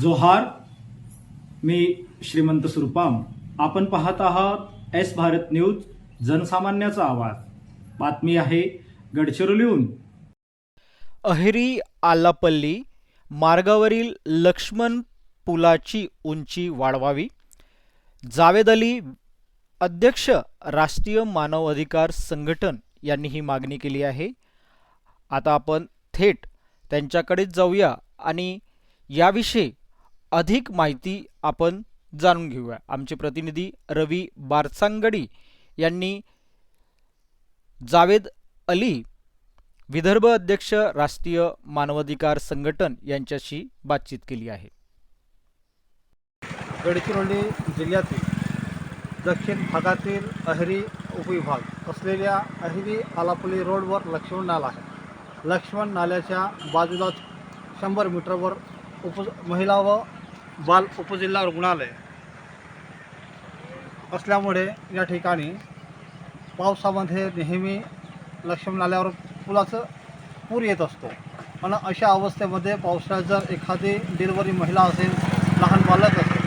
जोहार मी श्रीमंत सुरपाम. आपण पाहत आहात एस भारत न्यूज जनसामान्याचा आवाज. बातमी आहे गडचिरोलीहून अहेरी आलापल्ली मार्गावरील लक्ष्मण पुलाची उंची वाढवावी. जावेद अली अध्यक्ष राष्ट्रीय मानव अधिकार संघटन यांनी ही मागणी केली आहे. आता आपण थेट त्यांच्याकडेच जाऊया आणि याविषयी अधिक माहिती आपण जाणून घेऊया. आमचे प्रतिनिधी रवी बारसांगडी यांनी जावेद अली विदर्भ अध्यक्ष राष्ट्रीय मानवाधिकार संघटन यांच्याशी बातचीत केली आहे. गडचिरोली जिल्ह्यातील दक्षिण भागातील अहरी उपविभाग असलेल्या अहिरी आलापली रोडवर लक्ष्मण नाला आहे. लक्ष्मण नाल्याच्या बाजूलाच शंभर मीटरवर उप महिला व बाल उपजिल्हा रुग्णालय असल्यामुळे या ठिकाणी पावसामध्ये नेहमी लक्ष्मण नाल्यावर पुलाचं पूर येत असतो. आणि अशा अवस्थेमध्ये पावसाळ्यात जर एखादी डिलिव्हरी महिला असेल लहान बालक असेल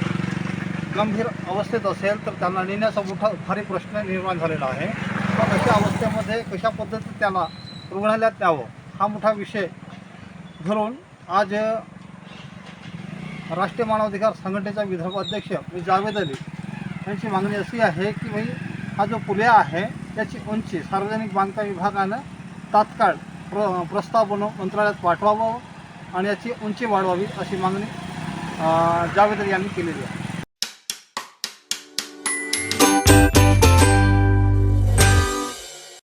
गंभीर अवस्थेत असेल तर त्यांना नेण्याचा मोठा भारी प्रश्न निर्माण झालेला आहे. पण अशा अवस्थेमध्ये कशा पद्धतीत त्यांना रुग्णालयात न्यावं हा मोठा विषय धरून आज राष्ट्रीय मानवाधिकार संघटनेचा विदर्भ अध्यक्ष मी जावेद अली. यांची मागणी अशी आहे की भाई हा जो पुल्या आहे त्याची उंची सार्वजनिक बांधकाम विभागानं तात्काळ प्र प्रस्ताव बनवून मंत्रालयात पाठवावं आणि याची उंची वाढवावी अशी मागणी जावेद अली यांनी केलेली आहे.